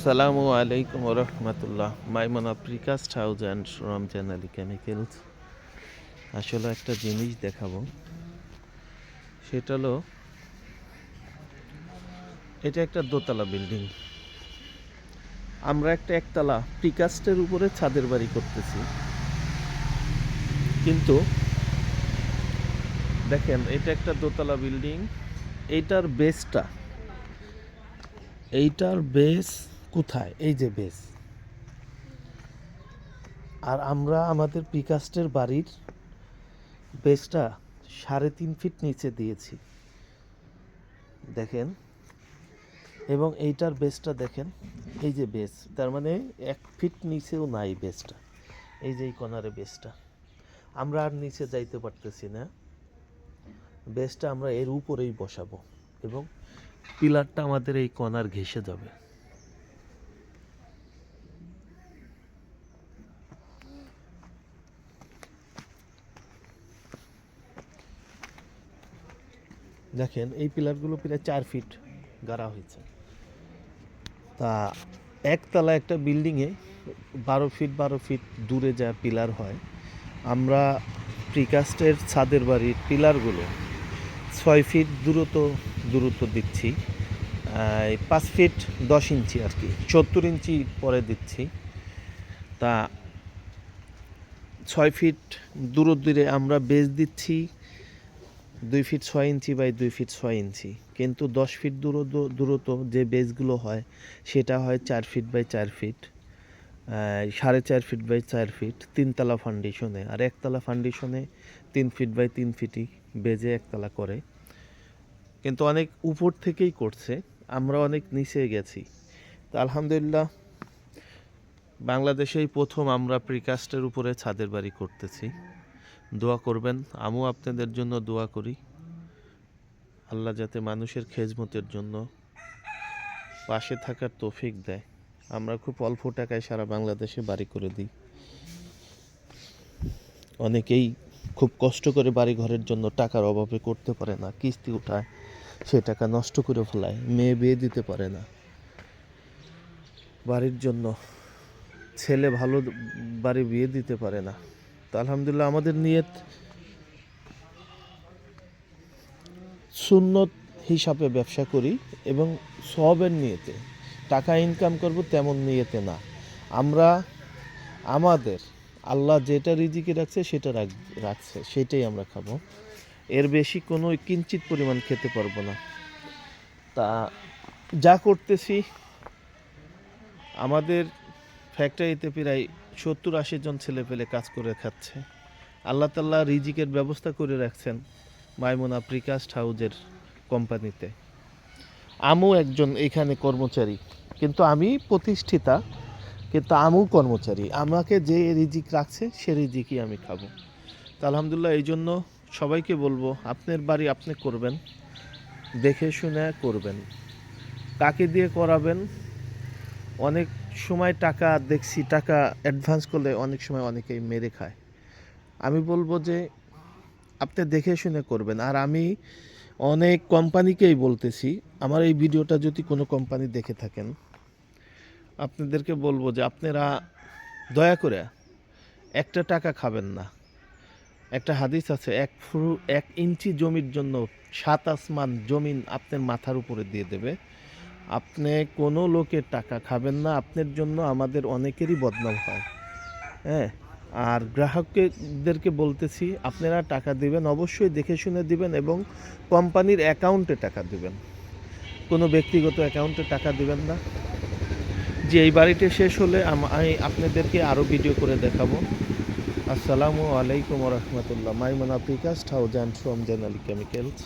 আসসালামু আলাইকুম রহমতুল্লাহ। Maimona precast house and Ramzan Ali chemicals. আসলে একটা জিনিস দেখাবো। সেটা হলো, এটা একটা দোতলা বিল্ডিং। আমরা একটা একতলা প্রিকাস্টের উপরে ছাদের বাড়ি করতেছি। কিন্তু, দেখেন, এটা একটা দোতলা বিল্ডিং। এইটার বেসটা এইটার বেস কোথায়? এই যে বেস। আর আমরা আমাদের পিকাস্টের বাড়ির বেসটা সাড়ে তিন ফিট নিচে দিয়েছি। দেখেন? এবং এইটার বেসটা দেখেন? এই যে বেস। তার মানে এক ফিট নিচেও নাই বেসটা। এই যে এই কনারে বেসটা। আমরা আর নিচে যাইতে পারতেছি না। বেসটা আমরা এর উপরেই বসাবো এবং পিলারটা আমাদের এই কনার ঘেসে যাবে। দেখেন, এই পিলারগুলো প্রায় চার ফিট গাড়া হয়েছে। তা একতলা একটা বিল্ডিংয়ে বারো ফিট বারো ফিট দূরে যা পিলার হয়, আমরা প্রিকাস্টের ছাদের বাড়ির পিলারগুলো ছয় ফিট দূরত্ব দূরত্ব দিচ্ছি পাঁচ ফিট দশ ইঞ্চি আর কি, সত্তর ইঞ্চি পরে দিচ্ছি। তা ছয় ফিট দূর দূরে আমরা বেজ দিচ্ছি দুই ফিট ছয় ইঞ্চি বাই দুই ফিট ছয় ইঞ্চি। কিন্তু দশ ফিট দূরত্ব দূরত্ব যে বেজগুলো হয়, সেটা হয় চার ফিট বাই চার ফিট সাড়ে চার ফিট বাই চার ফিট তিনতলা ফাউন্ডেশনে আর একতলা ফাউন্ডেশনে তিন ফিট বাই তিন ফিটই বেজে একতলা করে। কিন্তু অনেক উপর থেকেই করছে, আমরা অনেক নিচে গেছি। তো আলহামদুলিল্লাহ, বাংলাদেশেই প্রথম আমরা প্রিকাস্টের উপরে ছাদের বাড়ি করতেছি। দোয়া করবেন। আমিও আপনাদের জন্য দোয়া করি। আল্লাহ যাতে মানুষের খেজমতের জন্য পাশে থাকার তৌফিক দেয়। আমরা খুব অল্প টাকায় সারা বাংলাদেশে বাড়ি করে দিই। অনেকেই খুব কষ্ট করে বাড়ি ঘরের জন্য টাকার অভাবে করতে পারে না, কিস্তি উঠায়, সে টাকা নষ্ট করে ফেলায়, মেয়ে বিয়ে দিতে পারে না। বাড়ির জন্য ছেলে ভালো বাড়ি বিয়ে দিতে পারে না। তো আলহামদুলিল্লাহ আমাদের নিয়ত সুন্নত হিসাবে ব্যবসা করি এবং সবের নিয়েতে। টাকা ইনকাম করব তেমন নিয়েতে না। আমরা আমাদের আল্লাহ যেটা রিজিকে রাখছে সেটা রাখ- রাখছে, সেটাই আমরা খাব। এর বেশি কোনো কিঞ্চিত পরিমাণ খেতে পারব না। তা যা করতেছি, আমাদের ফ্যাক্টরিতে প্রায় সত্তর আশি জন ছেলে পেলে কাজ করে খাচ্ছে। আল্লাহ তাল্লাহ রিজিকের ব্যবস্থা করে রাখছেন মাইমুনা প্রিকাস্ট হাউজের কোম্পানিতে। আমিও একজন এখানে কর্মচারী, কিন্তু আমি প্রতিষ্ঠিতা, কিন্তু আমিও কর্মচারী। আমাকে যে রিজিক রাখছে, সে রিজিকই আমি খাব। তা আলহামদুলিল্লাহ এই জন্য সবাইকে বলব, আপনার বাড়ি আপনি করবেন, দেখে শুনে করবেন। কাকে দিয়ে করাবেন, অনেক সময় টাকা দেখছি, টাকা অ্যাডভান্স করলে অনেক সময় অনেকেই মেরে খায়। আমি বলব যে, আপনি দেখে শুনে করবেন। আর আমি অনেক কোম্পানিকেই বলতেছি, আমার এই ভিডিওটা যদি কোনো কোম্পানি দেখে থাকেন, আপনাদেরকে বলব যে, আপনারা দয়া করে একটা টাকা খাবেন না। একটা হাদিস আছে, এক ফ্রু, এক ইঞ্চি জমির জন্য সাত আসমান জমিন আপনার মাথার উপরে দিয়ে দেবে। আপনি কোনো লোকের টাকা খাবেন না, আপনার জন্য আমাদের অনেকেরই বদনাম হয়। হ্যাঁ? আর গ্রাহকদেরকে বলতেছি, আপনারা টাকা দিবেন, অবশ্যই দেখে শুনে দিবেন এবং কোম্পানির অ্যাকাউন্টে টাকা দিবেন। কোনো ব্যক্তিগত অ্যাকাউন্টে টাকা দিবেন না। যে এই বাড়িটি শেষ হলে আমি আপনাদেরকে আরও ভিডিও করে দেখাবো। আসসালামু আলাইকুম রহমতুল্লাহ। Maimona precast house and from general chemicals